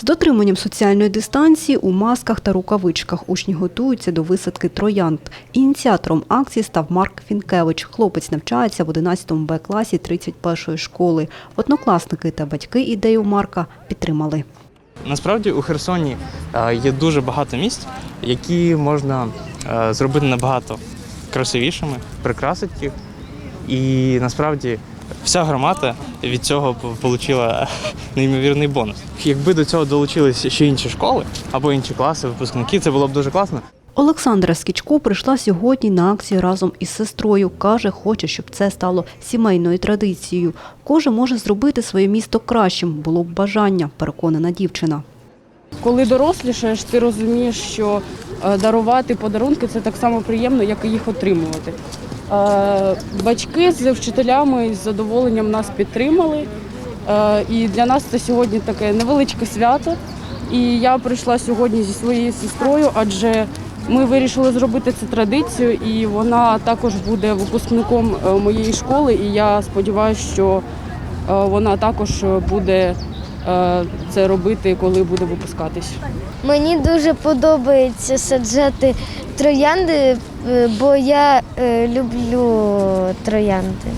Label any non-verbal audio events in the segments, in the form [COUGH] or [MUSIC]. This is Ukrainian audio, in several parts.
З дотриманням соціальної дистанції у масках та рукавичках учні готуються до висадки троянд. Ініціатором акції став Марк Фінкевич. Хлопець навчається в 11 Б класі 31-ї школи. Однокласники та батьки ідею Марка підтримали. Насправді у Херсоні е, є дуже багато місць, які можна е, зробити набагато красивішими, прикрасити їх. І насправді вся громада від цього отримала неймовірний бонус. Якби до цього долучилися ще інші школи або інші класи, випускники, це було б дуже класно. Олександра Скічко прийшла сьогодні на акцію разом із сестрою. Каже, хоче, щоб це стало сімейною традицією. Кожен може зробити своє місто кращим, було б бажання, переконана дівчина. Коли дорослішаєш, ти розумієш, що е, дарувати подарунки це так само приємно, як і їх отримувати. Е, Батьки з вчителями з задоволенням нас підтримали. Е, І для нас це сьогодні таке невеличке свято. І я прийшла сьогодні зі своєю сестрою, адже ми вирішили зробити це традицію, і вона також буде випускником е, моєї школи. І я сподіваюся, що вона також буде це робити, коли буде випускатись. Мені дуже подобається саджати троянди, е, бо я е, люблю троянди.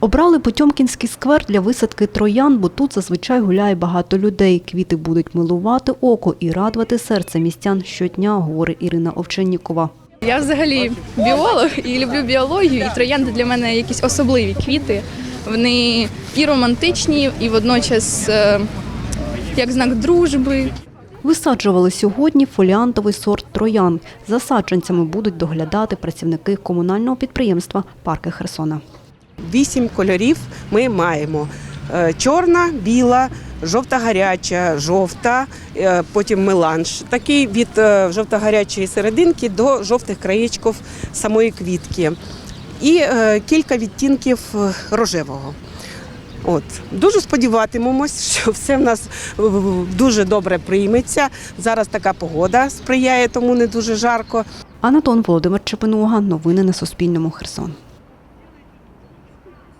Обрали Потьомкінський сквер для висадки троян, бо тут зазвичай гуляє багато людей. Квіти будуть милувати око і радувати серце містян щодня, говорить Ірина Овчиннікова. Я взагалі біолог і люблю біологію, і троянди для мене якісь особливі квіти. Вони і романтичні, і водночас е, як знак дружби. Висаджували сьогодні фоліантовий сорт троян. За саджанцями будуть доглядати працівники комунального підприємства Парки Херсона. Вісім кольорів ми маємо: Е, чорна, біла, жовта гаряча, жовта, е, потім меланж. Такий від е, жовто-гарячої серединки до жовтих краєчків самої квітки. І кілька відтінків рожевого. От дуже сподіватимемось, [LAUGHS] що все в нас дуже добре прийметься. Зараз така погода сприяє, тому не дуже жарко. Анатон Володимир Чепинуга. Новини на Суспільному. Херсон.